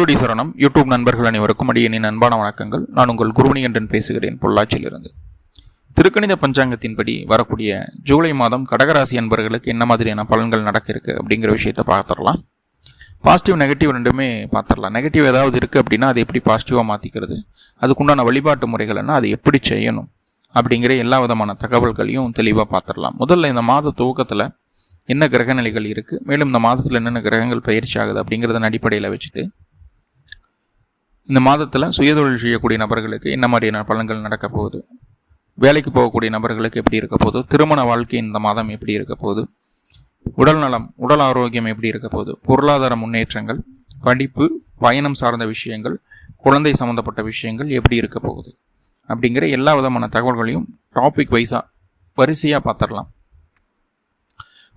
குருடி சரணம். யூடியூப் நண்பர்கள் அனைவருக்கும் அடியனின் அன்பான வணக்கங்கள். நான் உங்கள் குருவணிகண்டன் பேசுகிறேன் பொள்ளாச்சியிலிருந்து. திருக்கணித பஞ்சாங்கத்தின்படி வரக்கூடிய ஜூலை மாதம் கடகராசி அன்பர்களுக்கு என்ன மாதிரியான பலன்கள் நடக்க இருக்கு அப்படிங்கிற விஷயத்தை பார்த்துடலாம். பாசிட்டிவ் நெகட்டிவ் ரெண்டுமே பார்த்துடலாம். நெகட்டிவ் ஏதாவது இருக்குது அப்படின்னா அதை எப்படி பாசிட்டிவாக மாற்றிக்கிறது அதுக்குண்டான வழிபாட்டு முறைகள்னா அதை எப்படி செய்யணும்? அப்படிங்கிற எல்லா விதமான தகவல்களையும் தெளிவாக பார்த்துடலாம். முதல்ல இந்த மாத துவக்கத்தில் என்ன கிரகநிலைகள் இருக்குது மேலும் இந்த மாதத்தில் என்னென்ன கிரகங்கள் பயிற்சி ஆகுது அப்படிங்கிறதன் அடிப்படையில் வச்சுட்டு இந்த மாதத்தில் சுயதொழில் செய்யக்கூடிய நபர்களுக்கு என்ன மாதிரியான பலன்கள் நடக்க போகுது? வேலைக்கு போகக்கூடிய நபர்களுக்கு எப்படி இருக்க போகுது? திருமண வாழ்க்கை இந்த மாதம் எப்படி இருக்க போகுது? உடல் நலம் உடல் ஆரோக்கியம் எப்படி இருக்க போகுது? பொருளாதார முன்னேற்றங்கள் படிப்பு பயணம் சார்ந்த விஷயங்கள் குழந்தை சம்மந்தப்பட்ட விஷயங்கள் எப்படி இருக்க போகுது? அப்படிங்கிற எல்லா விதமான தகவல்களையும் டாபிக் வைஸாக வரிசையாக பார்த்துடலாம்.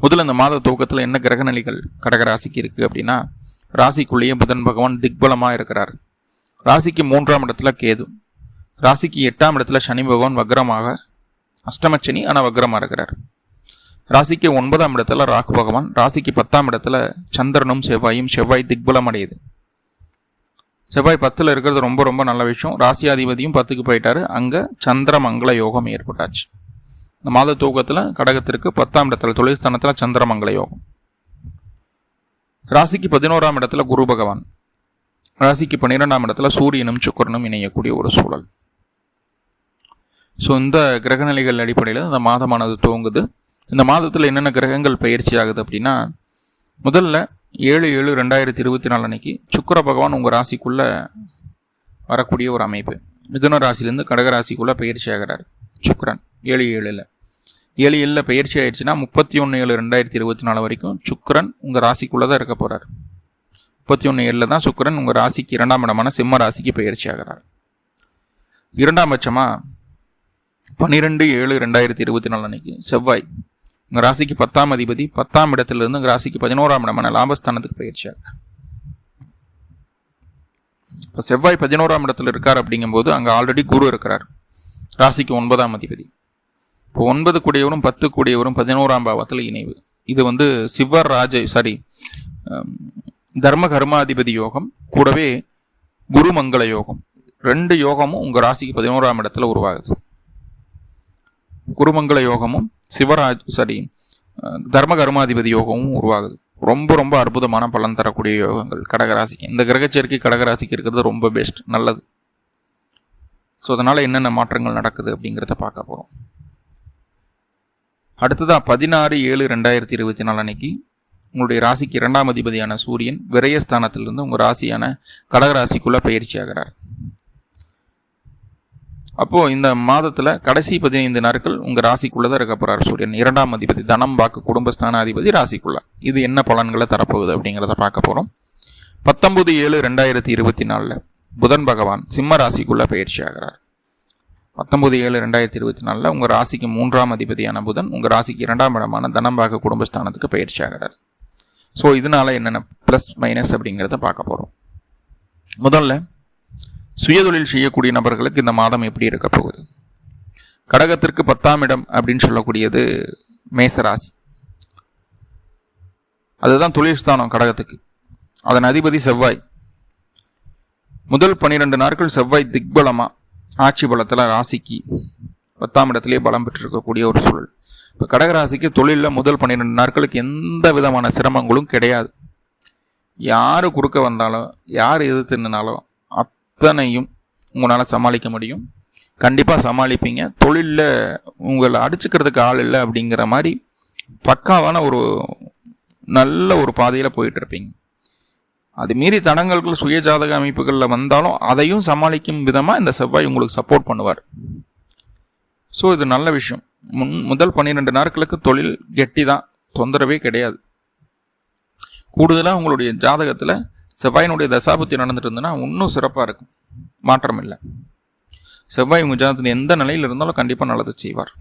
முதல்ல இந்த மாத துவக்கத்தில் என்ன கிரகநிலைகள் கடகராசிக்கு இருக்குது அப்படின்னா ராசிக்குள்ளேயே புதன் பகவான் திக்பலமாக இருக்கிறார். ராசிக்கு மூன்றாம் இடத்துல கேது. ராசிக்கு எட்டாம் இடத்துல சனி பகவான் வக்ரமாக அஷ்டமச்சனி ஆனால் வக்ரமாக இருக்கிறார். ராசிக்கு ஒன்பதாம் இடத்துல ராகு பகவான் ராசிக்கு பத்தாம் இடத்துல சந்திரனும் செவ்வாயும் செவ்வாய் திக்பலம் அடையுது. செவ்வாய் பத்தில் இருக்கிறது ரொம்ப ரொம்ப நல்ல விஷயம். ராசியாதிபதியும் பத்துக்கு போயிட்டாரு. அங்கே சந்திர மங்கள யோகம் ஏற்பட்டாச்சு. இந்த மாத தூக்கத்தில் கடகத்திற்கு பத்தாம் இடத்துல தொழில்ஸ்தானத்தில் சந்திரமங்கல யோகம். ராசிக்கு பதினோராம் இடத்துல குரு பகவான். ராசிக்கு பன்னிரெண்டாம் இடத்துல சூரியனும் சுக்கரனும் இணையக்கூடிய ஒரு சூழல். ஸோ இந்த கிரகநிலைகள் அடிப்படையில் இந்த மாதமானது துவங்குது. இந்த மாதத்தில் என்னென்ன கிரகங்கள் பயிற்சி ஆகுது அப்படின்னா முதல்ல ஏழு ஏழு ரெண்டாயிரத்தி இருபத்தி நாலு அன்னைக்கு சுக்கர பகவான் உங்கள் ராசிக்குள்ளே வரக்கூடிய ஒரு அமைப்பு. மிதுன ராசிலேருந்து கடக ராசிக்குள்ளே பயிற்சி ஆகிறார் சுக்கரன் ஏழு ஏழில். ஏழு ஏழில் பயிற்சி ஆயிடுச்சுன்னா முப்பத்தி ஒன்று ஏழு ரெண்டாயிரத்தி இருபத்தி நாலு வரைக்கும் சுக்கரன் உங்கள் ராசிக்குள்ளே தான் இருக்க போகிறார் முப்பத்தி ஒன்று ஏழில் தான் சுக்கரன் உங்கள் ராசிக்கு இரண்டாம் இடமான சிம்ம ராசிக்கு பயிற்சி ஆகிறார். இரண்டாம் பட்சமாக பன்னிரெண்டு ஏழு ரெண்டாயிரத்தி இருபத்தி நாலு அன்னைக்கு செவ்வாய் உங்கள் ராசிக்கு பத்தாம் அதிபதி பத்தாம் இடத்துலேருந்து உங்கள் ராசிக்கு பதினோராம் இடமான லாபஸ்தானத்துக்கு பயிற்சி ஆகிறார். இப்போ செவ்வாய் பதினோராம் இடத்துல இருக்கார் அப்படிங்கும்போது அங்கே ஆல்ரெடி குரு இருக்கிறார். ராசிக்கு ஒன்பதாம் அதிபதி. இப்போ ஒன்பது கூடியவரும் பத்து கூடியவரும் பதினோராம் பாவத்தில் இணைவு. இது வந்து சிவர் ராஜ சாரி தர்ம கர்மாதிபதி யோகம் கூடவே குருமங்கள யோகம். ரெண்டு யோகமும் உங்கள் ராசிக்கு பதினோராம் இடத்துல உருவாகுது. குருமங்கள யோகமும் சிவராஜ் சாரி தர்ம கர்மாதிபதி யோகமும் உருவாகுது. ரொம்ப ரொம்ப அற்புதமான பலன் தரக்கூடிய யோகங்கள். கடகராசிக்கு இந்த கிரகச்சேர்க்கை கடகராசிக்கு இருக்கிறது ரொம்ப பெஸ்ட் நல்லது. ஸோ அதனால் என்னென்ன மாற்றங்கள் நடக்குது அப்படிங்கிறத பார்க்க போகிறோம் அடுத்ததாக பதினாறு ஏழு ரெண்டாயிரத்தி இருபத்தி நாலு அன்னைக்கு உங்களுடைய ராசிக்கு இரண்டாம் அதிபதியான சூரியன் விரயஸ்தானத்திலிருந்து உங்கள் ராசியான கடகராசிக்குள்ளே பயிற்சி ஆகிறார். அப்போது இந்த மாதத்தில் கடைசி பதினைந்து நாட்கள் உங்கள் ராசிக்குள்ளே தான் இருக்க போகிறார் சூரியன். இரண்டாம் அதிபதி தனம் வாக்கு குடும்பஸ்தான அதிபதி ராசிக்குள்ளே. இது என்ன பலன்களை தரப்போகுது அப்படிங்கிறத பார்க்க போகிறோம் பத்தொம்பது ஏழு ரெண்டாயிரத்தி இருபத்தி நாலில் புதன் பகவான் சிம்ம ராசிக்குள்ளே பயிற்சி ஆகிறார். பத்தொம்பது ஏழு ரெண்டாயிரத்தி இருபத்தி நாலில் உங்கள் ராசிக்கு மூன்றாம் அதிபதியான புதன் உங்கள் ராசிக்கு இரண்டாம் இடமான தனம்பாக குடும்பஸ்தானத்துக்கு பயிற்சி ஆகிறார். ஸோ இதனால் என்னென்ன ப்ளஸ் மைனஸ் அப்படிங்கிறத பார்க்க போகிறோம் முதல்ல சுயதொழில் செய்யக்கூடிய நபர்களுக்கு இந்த மாதம் எப்படி இருக்க போகுது? கடகத்திற்கு பத்தாம் இடம் அப்படின்னு சொல்லக்கூடியது மேசராசி. அதுதான் தொழில் ஸ்தானம் கடகத்துக்கு. அதன் அதிபதி செவ்வாய். முதல் பன்னிரெண்டு நாட்கள் செவ்வாய் திக்பலமாக ஆட்சி பலத்தில் ராசிக்கு பத்தாம் இடத்திலே பலம் பெற்றிருக்கக்கூடிய ஒரு சூழல். இப்போ கடகராசிக்கு தொழிலில் முதல் பன்னிரெண்டு நாட்களுக்கு எந்த விதமான சிரமங்களும் கிடையாது. யார் குறுக்க வந்தாலும் யார் எதிர்த்து நின்னாலும் அத்தனையும் உங்களால் சமாளிக்க முடியும். கண்டிப்பாக சமாளிப்பீங்க. தொழிலில் உங்களை அடிச்சுக்கிறதுக்கு ஆள் இல்லை அப்படிங்கிற மாதிரி பக்காவான ஒரு நல்ல ஒரு பாதையில் போயிட்டுருப்பீங்க அது மீறி தடங்கல்கள் சுயஜாதக அமைப்புகளில் வந்தாலும் அதையும் சமாளிக்கும் விதமாக இந்த செவ்வாய் உங்களுக்கு சப்போர்ட் பண்ணுவார். ஸோ இது நல்ல விஷயம். முன் முதல் பன்னிரெண்டு நாட்களுக்கு தொழில் கெட்டி தான் தொந்தரவே கிடையாது. கூடுதலாக உங்களுடைய ஜாதகத்தில் செவ்வாயினுடைய தசாபுத்தி நடந்துட்டு இருந்ததுன்னா இன்னும் சிறப்பாக இருக்கும். மாற்றம் இல்லை செவ்வாய் உங்கள் ஜாதகத்தில் எந்த நிலையில் இருந்தாலும் கண்டிப்பாக நல்லது செய்வார்.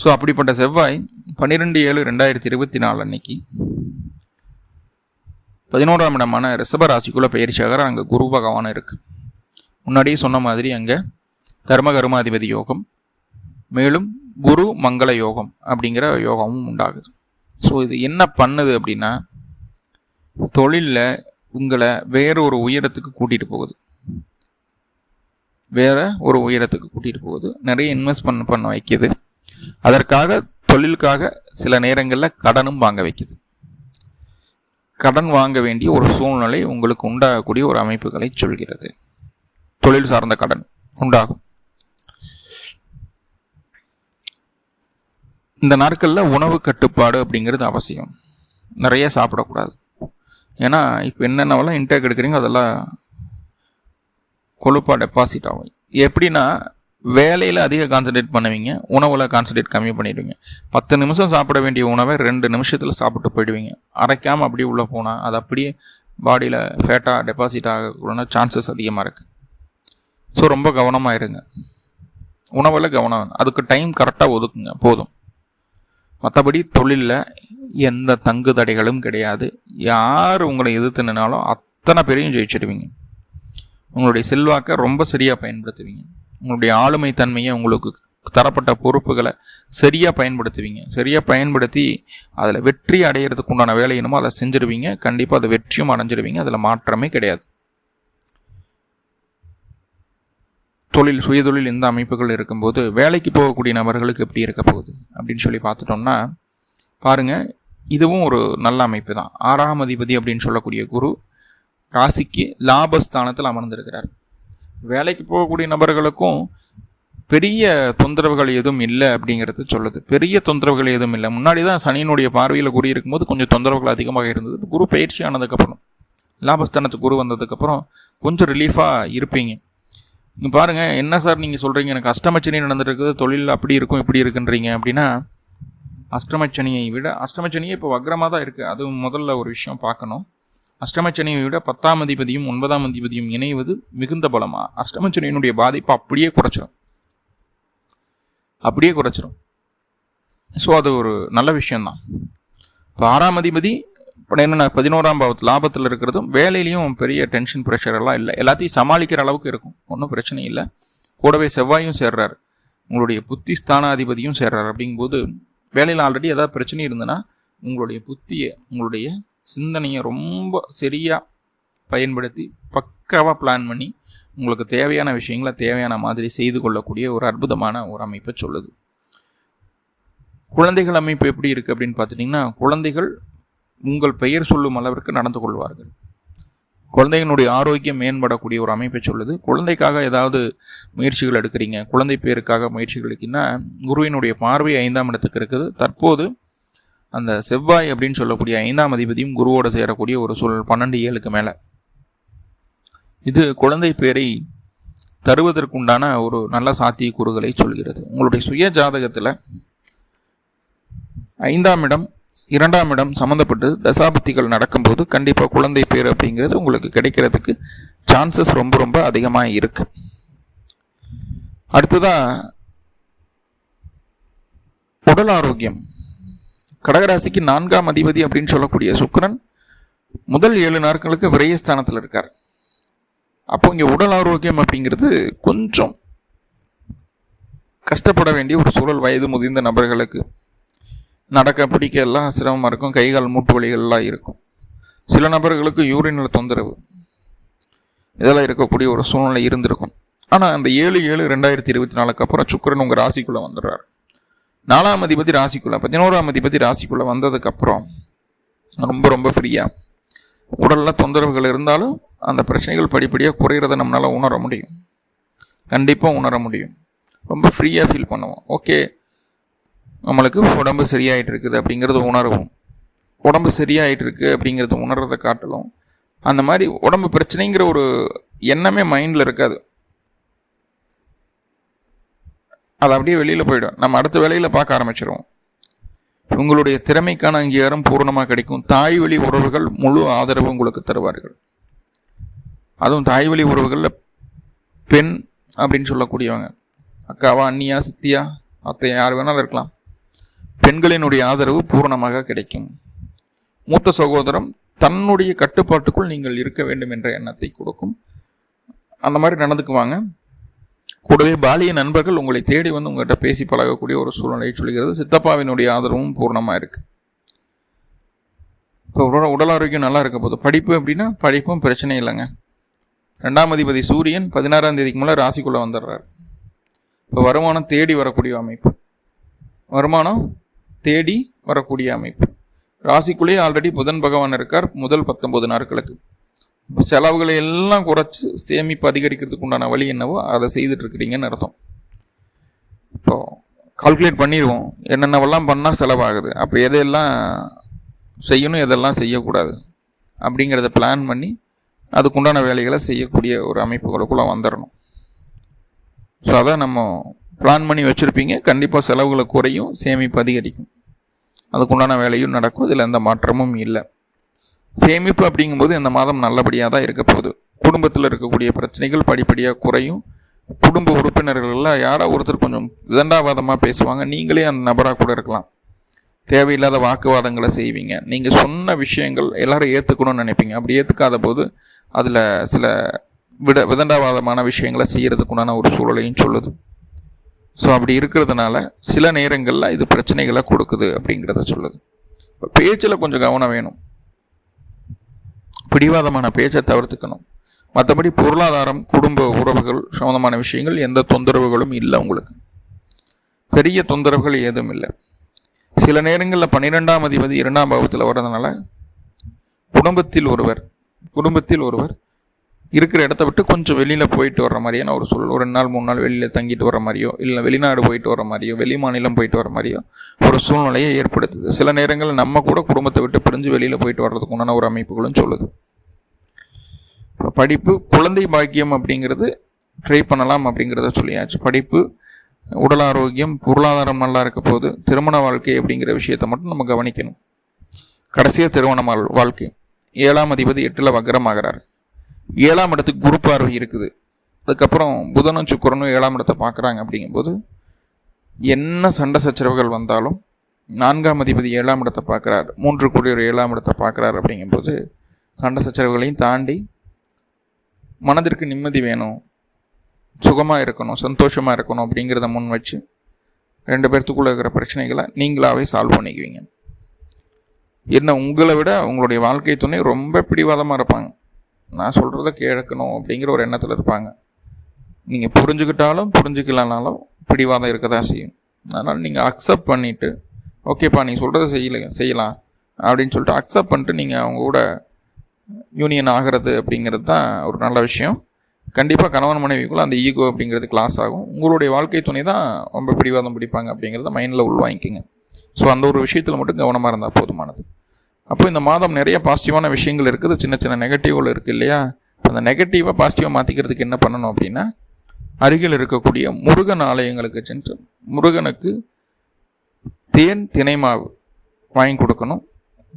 ஸோ அப்படிப்பட்ட செவ்வாய் பன்னிரெண்டு ஏழு ரெண்டாயிரத்தி இருபத்தி நாலு அன்னைக்கு பதினோராம் இடமான ரிஷப ராசிக்குள்ளே பயிற்சியாக அங்கே குரு பகவான் இருக்குது முன்னாடியே சொன்ன மாதிரி அங்கே தர்ம கருமாதிபதி யோகம் மேலும் குரு மங்கள யோகம் அப்படிங்கிற யோகமும் உண்டாகுது. ஸோ இது என்ன பண்ணுது அப்படின்னா தொழிலில் உங்களை வேற ஒரு உயரத்துக்கு கூட்டிகிட்டு போகுது. வேற ஒரு உயரத்துக்கு கூட்டிகிட்டு போகுது. நிறைய இன்வெஸ்ட் பண்ண பண்ண வைக்கிது. அதற்காக தொழிலுக்காக சில நேரங்களில் கடனும் வாங்க வைக்குது. கடன் வாங்க வேண்டிய ஒரு சூழ்நிலை உங்களுக்கு உண்டாகக்கூடிய ஒரு அமைப்புகளை சொல்கிறது. தொழில் சார்ந்த கடன் உண்டாகும். இந்த நாட்களில் உணவு கட்டுப்பாடு அப்படிங்கிறது அவசியம். நிறைய சாப்பிடக்கூடாது. ஏன்னா இப்போ என்னென்னவெல்லாம் இன்டேக் எடுக்கிறீங்க அதெல்லாம் கொழுப்பாக டெபாசிட் ஆகும். எப்படின்னா வேலையில் அதிக கான்சன்ட்ரேட் பண்ணுவீங்க உணவில் கான்சன்ட்ரேட் கம்மி பண்ணிடுவீங்க. பத்து நிமிஷம் சாப்பிட வேண்டிய உணவை ரெண்டு நிமிஷத்தில் சாப்பிட்டு போயிடுவீங்க. அரைக்காமல் அப்படியே உள்ளே போனால் அது அப்படியே பாடியில் ஃபேட்டாக டெபாசிட் ஆகக்கூட சான்சஸ் அதிகமாக இருக்குது ஸோ ரொம்ப கவனமாக இருங்க. உணவில் கவனம் அதுக்கு டைம் கரெக்டாக ஒதுக்குங்க. போதும். மற்றபடி தொழிலில் எந்த தங்கு தடைகளும் கிடையாது. யார் உங்களை எதிர்த்து நின்னாலும் அத்தனை பேரையும் ஜெயிச்சிடுவீங்க. உங்களுடைய செல்வாக்கை ரொம்ப சரியாக பயன்படுத்துவீங்க. உங்களுடைய ஆளுமை தன்மையை உங்களுக்கு தரப்பட்ட பொறுப்புகளை சரியாக பயன்படுத்துவீங்க. சரியாக பயன்படுத்தி அதில் வெற்றி அடையிறதுக்கு உண்டான வேலை என்னமோ அதை செஞ்சிருவீங்க. கண்டிப்பாக அதை வெற்றியும் அடைஞ்சிருவீங்க. அதில் மாற்றமே கிடையாது. தொழில் சுயதொழில் இந்த அமைப்புகள் இருக்கும்போது வேலைக்கு போகக்கூடிய நபர்களுக்கு எப்படி இருக்க போகுது? அப்படின்னு சொல்லி பார்த்துட்டோம்னா பாருங்கள் இதுவும் ஒரு நல்ல அமைப்பு தான். ஆறாம் அதிபதி அப்படின்னு சொல்லக்கூடிய குரு ராசிக்கு லாபஸ்தானத்தில் அமர்ந்திருக்கிறார். வேலைக்கு போகக்கூடிய நபர்களுக்கும் பெரிய தொந்தரவுகள் எதுவும் இல்லை அப்படிங்கிறது சொல்லுது. பெரிய தொந்தரவுகள் எதுவும் இல்லை. முன்னாடி தான் சனியினுடைய பார்வையில் குரு இருக்கும்போது கொஞ்சம் தொந்தரவுகள் அதிகமாக இருந்தது. குரு பயிற்சி ஆனதுக்கப்புறம் லாபஸ்தானத்துக்கு குரு வந்ததுக்கப்புறம் கொஞ்சம் ரிலீஃபாக இருப்பீங்க. பாருங்கள் என்ன சார் நீங்கள் சொல்கிறீங்க எனக்கு அஷ்டமச்சனி நடந்துருக்குது தொழில் அப்படி இருக்கும் இப்படி இருக்குன்றீங்க அப்படின்னா அஷ்டமச்சனியை விட அஷ்டமச்சனியே இப்போ வக்ரமாக தான் இருக்குது அது முதல்ல ஒரு விஷயம் பார்க்கணும். அஷ்டமச்சனியை விட பத்தாம் அதிபதியும் ஒன்பதாம் அதிபதியும் இணைவது மிகுந்த பலமாக அஷ்டமச்சனியினுடைய பாதிப்பு அப்படியே குறைச்சிரும். அப்படியே குறைச்சிரும். ஸோ அது ஒரு நல்ல விஷயந்தான் இப்போ ஆறாம் அதிபதி இப்போ என்னென்ன பதினோராம் பாவத்து லாபத்தில் இருக்கிறதும் வேலையிலையும் பெரிய டென்ஷன் ப்ரெஷர் எல்லாம் இல்லை. எல்லாத்தையும் சமாளிக்கிற அளவுக்கு இருக்கும். ஒன்றும் பிரச்சனை இல்லை. கூடவே செவ்வாயும் சேர்றாரு. உங்களுடைய புத்தி ஸ்தானாதிபதியும் சேர்றாரு. அப்படிங்கும்போது வேலையில் ஆல்ரெடி ஏதாவது பிரச்சனை இருந்ததுன்னா உங்களுடைய புத்தியை உங்களுடைய சிந்தனையை ரொம்ப சரியாக பயன்படுத்தி பக்காவாக பிளான் பண்ணி உங்களுக்கு தேவையான விஷயங்களை தேவையான மாதிரி செய்து கொள்ளக்கூடிய ஒரு அற்புதமான ஒரு அமைப்பை சொல்லுது. குழந்தைகள் அமைப்பு எப்படி இருக்குது அப்படின்னு பார்த்துட்டிங்கன்னா குழந்தைகள் உங்கள் பெயர் சொல்லும் அளவிற்கு நடந்து கொள்வார்கள். குழந்தைகளுடைய ஆரோக்கியம் மேம்படக்கூடிய ஒரு அமைப்பை சொல்லுது. குழந்தைக்காக ஏதாவது முயற்சிகள் எடுக்கிறீங்க குழந்தை பேருக்காக முயற்சிகள் எடுக்கீங்கன்னா குருவினுடைய பார்வை ஐந்தாம் இடத்துக்கு இருக்குது. தற்போது அந்த செவ்வாய் அப்படின்னு சொல்லக்கூடிய ஐந்தாம் அதிபதியும் குருவோடு சேரக்கூடிய ஒரு சூழல் பன்னெண்டு ஏழுக்கு மேலே. இது குழந்தை பேரை தருவதற்குண்டான ஒரு நல்ல சாத்தியக்கூறுகளை சொல்கிறது. உங்களுடைய சுய ஜாதகத்தில் ஐந்தாம் இடம் இரண்டாம் இடம் சம்மந்தப்பட்டு தசாபத்திகள் நடக்கும்போது கண்டிப்பாக குழந்தை பேர் அப்படிங்கிறது உங்களுக்கு கிடைக்கிறதுக்கு சான்சஸ் ரொம்ப ரொம்ப அதிகமாக இருக்கு. அடுத்ததாக உடல் ஆரோக்கியம். கடகராசிக்கு நான்காம் அதிபதி அப்படின்னு சொல்லக்கூடிய சுக்கரன் முதல் ஏழு நாட்களுக்கு விரயஸ்தானத்தில் இருக்கார். அப்போ இங்கே உடல் ஆரோக்கியம் அப்படிங்கிறது கொஞ்சம் கஷ்டப்பட வேண்டிய ஒரு சூழல் வயது முதிர்ந்த நபர்களுக்கு நடக்க பிடிக்க எல்லாம் சிரமமாக இருக்கும். கைகால் மூட்டு வலிகள்லாம் இருக்கும். சில நபர்களுக்கு யூரினில் தொந்தரவு. இதெல்லாம் இருக்கக்கூடிய ஒரு சூழ்நிலை இருந்திருக்கும். ஆனால் அந்த ஏழு ஏழு ரெண்டாயிரத்தி இருபத்தி நாலுக்கு அப்புறம் சுக்கரன் உங்கள் ராசிக்குள்ளே வந்துடுறாரு. நாலாம் அதிபதி ராசிக்குள்ளே பதினோராம் அதிபதி ராசிக்குள்ளே வந்ததுக்கப்புறம் ரொம்ப ரொம்ப ஃப்ரீயாக உடலில் தொந்தரவுகள் இருந்தாலும் அந்த பிரச்சனைகள் படிப்படியாக குறையிறத நம்மளால் உணர முடியும். கண்டிப்பாக உணர முடியும். ரொம்ப ஃப்ரீயாக ஃபீல் பண்ணுவோம். ஓகே நம்மளுக்கு உடம்பு சரியாயிட்டு இருக்குது அப்படிங்கிறது உணர்வோம். உடம்பு சரியாயிட்டு இருக்கு அப்படிங்கிறது உணர்றதை காட்டலும் அந்த மாதிரி உடம்பு பிரச்சனைங்கிற ஒரு எண்ணமே மைண்டில் இருக்காது. அது அப்படியே வெளியில் போயிடும். நம்ம அடுத்த வேலையில் பார்க்க ஆரம்பிச்சிருவோம். உங்களுடைய திறமைக்கான அங்கீகாரம் பூர்ணமாக கிடைக்கும். தாய் வழி உறவுகள் முழு ஆதரவு உங்களுக்கு தருவார்கள். அதுவும் தாய் வழி உறவுகளில் பெண் அப்படின்னு சொல்லக்கூடியவங்க. அக்காவா அண்ணியா சித்தியா அத்தை யார் வேணாலும் இருக்கலாம். பெண்களினுடைய ஆதரவு பூரணமாக கிடைக்கும். மூத்த சகோதரம் தன்னுடைய கட்டுப்பாட்டுக்குள் நீங்கள் இருக்க வேண்டும் என்ற எண்ணத்தை கொடுக்கும். அந்த மாதிரி நடந்துக்குவாங்க கூடவே பாலிய நண்பர்கள் உங்களை தேடி வந்து உங்கள்கிட்ட பேசி பழகக்கூடிய ஒரு சூழ்நிலையை சொல்கிறது. சித்தப்பாவினுடைய ஆதரவும் பூர்ணமாக இருக்குது இப்போ உடல் உடல் ஆரோக்கியம் நல்லா இருக்க போகுது. படிப்பு அப்படின்னா படிப்பும் பிரச்சனை இல்லைங்க. ரெண்டாம் அதிபதி சூரியன் பதினாறாம் தேதிக்கு மேலே ராசிக்குள்ளே வந்துடுறாரு. இப்போ வருமானம் தேடி வரக்கூடிய அமைப்பு. வருமானம் தேடி வரக்கூடிய அமைப்பு. ராசிக்குள்ளேயே ஆல்ரெடி புதன் பகவான் இருக்கார் முதல் பத்தொன்பது நாட்களுக்கு. செலவுகளை எல்லாம் குறைச்சி சேமிப்பு அதிகரிக்கிறதுக்கு உண்டான வழி என்னவோ அதை செய்துட்டு இருக்கிறீங்கன்னு அர்த்தம். இப்போ கால்குலேட் பண்ணிடுவோம். என்னென்னவெல்லாம் பண்ணால் செலவாகுது? அப்போ எதையெல்லாம் செய்யணும் எதெல்லாம் செய்யக்கூடாது? அப்படிங்கிறத பிளான் பண்ணி அதுக்குண்டான வேலைகளை செய்யக்கூடிய ஒரு அமைப்புகளுக்குள்ளே வந்துடணும் ஸோ அதை நம்ம பிளான் பண்ணி வச்சுருப்பீங்க. கண்டிப்பாக செலவுகளை குறையும் சேமிப்பு அதிகரிக்கும். அதுக்குண்டான வேலையும் நடக்கும். இதில் எந்த மாற்றமும் இல்லை. சேமிப்பு அப்படிங்கும்போது இந்த மாதம் நல்லபடியாக தான் இருக்க போகுது. குடும்பத்தில் இருக்கக்கூடிய பிரச்சனைகள் படிப்படியாக குறையும். குடும்ப உறுப்பினர்கள்லாம் யாரோ ஒருத்தர் கொஞ்சம் விதண்டாவாதமாக பேசுவாங்க. நீங்களே அந்த நபராக கூட இருக்கலாம். தேவையில்லாத வாக்குவாதங்களை செய்வீங்க. நீங்கள் சொன்ன விஷயங்கள் எல்லாரும் ஏற்றுக்கணும்னு நினைப்பீங்க. அப்படி ஏற்றுக்காத போது அதில் சில விட விதண்டாவாதமான விஷயங்களை செய்கிறதுக்குண்டான ஒரு சூழலையும் சொல்லுது. ஸோ அப்படி இருக்கிறதுனால சில நேரங்களில் இது பிரச்சனைகளை கொடுக்குது அப்படிங்கிறத சொல்லுது. இப்போ பேச்சில் கொஞ்சம் கவனம் வேணும். பிடிவாதமான பேச்சை தவிர்த்துக்கணும். மற்றபடி பொருளாதாரம் குடும்ப உறவுகள் சம்மந்தமான விஷயங்கள் எந்த தொந்தரவுகளும் இல்லை உங்களுக்கு. பெரிய தொந்தரவுகள் ஏதும் இல்லை. சில நேரங்களில் பன்னிரெண்டாம் அதிபதி இரண்டாம் பாவத்தில் வர்றதுனால குடும்பத்தில் ஒருவர் குடும்பத்தில் ஒருவர் இருக்கிற இடத்த விட்டு கொஞ்சம் வெளியில் போயிட்டு வர மாதிரியான ஒரு சூழல் ஒரு ரெண்டு நாள் மூணு நாள் வெளியில் தங்கிட்டு வர மாதிரியோ இல்லை வெளிநாடு போயிட்டு வர மாதிரியோ வெளி மாநிலம் போயிட்டு வர மாதிரியோ ஒரு சூழ்நிலையை ஏற்படுத்துது. சில நேரங்களில் நம்ம கூட குடும்பத்தை விட்டு பிரிஞ்சு வெளியில் போயிட்டு வர்றதுக்கு உண்டான ஒரு அமைப்புகளும் சொல்லுது. இப்போ படிப்பு குழந்தை பாக்கியம் அப்படிங்கிறது ட்ரை பண்ணலாம் அப்படிங்கிறத சொல்லியாச்சு. படிப்பு உடல் ஆரோக்கியம் பொருளாதாரம் நல்லா இருக்க போது திருமண வாழ்க்கை அப்படிங்கிற விஷயத்தை மட்டும் நம்ம கவனிக்கணும். கடைசியாக திருமண வாழ்க்கை. ஏழாம் அதிபதி எட்டில் வக்கரமாகிறார் ஏழாம் இடத்துக்கு குரு பார்வை இருக்குது. அதுக்கப்புறம் புதனும் சுக்கரனும் ஏழாம் இடத்தை பார்க்குறாங்க அப்படிங்கும்போது என்ன சண்டை சச்சரவுகள் வந்தாலும் நான்காம் அதிபதி ஏழாம் இடத்தை பார்க்குறார் மூன்று கோடி ஒரு ஏழாம் இடத்தை பார்க்குறாரு அப்படிங்கும்போது சண்டை சச்சரவுகளையும் தாண்டி மனதிற்கு நிம்மதி வேணும் சுகமாக இருக்கணும் சந்தோஷமாக இருக்கணும் அப்படிங்கிறத முன் வச்சு ரெண்டு பேர்த்துக்குள்ளே இருக்கிற பிரச்சனைகளை நீங்களாகவே சால்வ் பண்ணிக்குவீங்க. என்ன உங்களை விட உங்களுடைய வாழ்க்கை துணை ரொம்ப பிடிவாதமாக இருப்பாங்க. நான் சொல்கிறத கேட்கணும் அப்படிங்கிற ஒரு எண்ணத்தில் இருப்பாங்க. நீங்கள் புரிஞ்சுக்கிட்டாலும் புரிஞ்சுக்கலனாலும் பிடிவாதம் இருக்க தான் செய்யும். அதனால் நீங்கள் அக்செப்ட் பண்ணிவிட்டு ஓகேப்பா நீ சொல்கிறத செய்யல செய்யலாம் அப்படின்னு சொல்லிட்டு அக்செப்ட் பண்ணிட்டு நீங்கள் அவங்க கூட யூனியன் ஆகிறது அப்படிங்கிறது தான் ஒரு நல்ல விஷயம். கண்டிப்பாக கணவன் மனைவிக்குள்ள அந்த ஈகோ அப்படிங்கிறது கிளாஸ் ஆகும். உங்களுடைய வாழ்க்கை துணை தான் ரொம்ப பிடிவாதம் பிடிப்பாங்க அப்படிங்கிறத மைண்டில் உள்வாங்கிக்கிங்க. ஸோ அந்த ஒரு விஷயத்தில் மட்டும் கவனமாக இருந்தால் போதுமானது. அப்போ இந்த மாதம் நிறைய பாசிட்டிவான விஷயங்கள் இருக்குது சின்ன சின்ன நெகட்டிவ்கள் இருக்குது இல்லையா? அந்த நெகட்டிவாக பாசிட்டிவாக மாற்றிக்கிறதுக்கு என்ன பண்ணணும் அப்படின்னா அருகில் இருக்கக்கூடிய முருகன் ஆலயங்களுக்கு சென்று முருகனுக்கு தேன் தினைமாவு வாங்கி கொடுக்கணும்.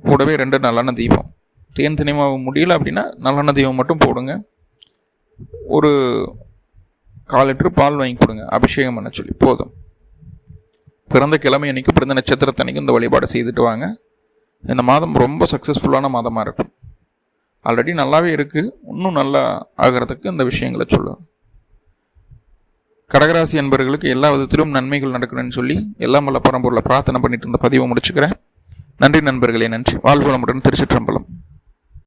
கூடவே ரெண்டு நல்லெண்ண தீபம். தேன் தினைமாவு முடியல அப்படின்னா நல்லெண்ண தீபம் மட்டும் போடுங்க. ஒரு கால் லிட்டரு பால் வாங்கி கொடுங்க. அபிஷேகம் பண்ண சொல்லி போதும். பிறந்த கிழமை அன்னைக்கு பிறந்த நட்சத்திரத்தன்னைக்கு இந்த வழிபாடு செய்துட்டு வாங்க. இந்த மாதம் ரொம்ப சக்ஸஸ்ஃபுல்லான மாதமாக இருக்கும் ஆல்ரெடி நல்லாவே இருக்குது இன்னும் நல்லா ஆகிறதுக்கு இந்த விஷயங்களை சொல்லுவேன் கடகராசி என்பவர்களுக்கு எல்லா விதத்திலும் நன்மைகள் நடக்கணும்னு சொல்லி எல்லாம் வல்ல பரம்பூரில் பிரார்த்தனை பண்ணிட்டு இருந்த பதிவை முடிச்சுக்கிறேன். நன்றி நண்பர்களே நன்றி. வாழ்வளமுடன் திருச்சிற்றம்பலம்.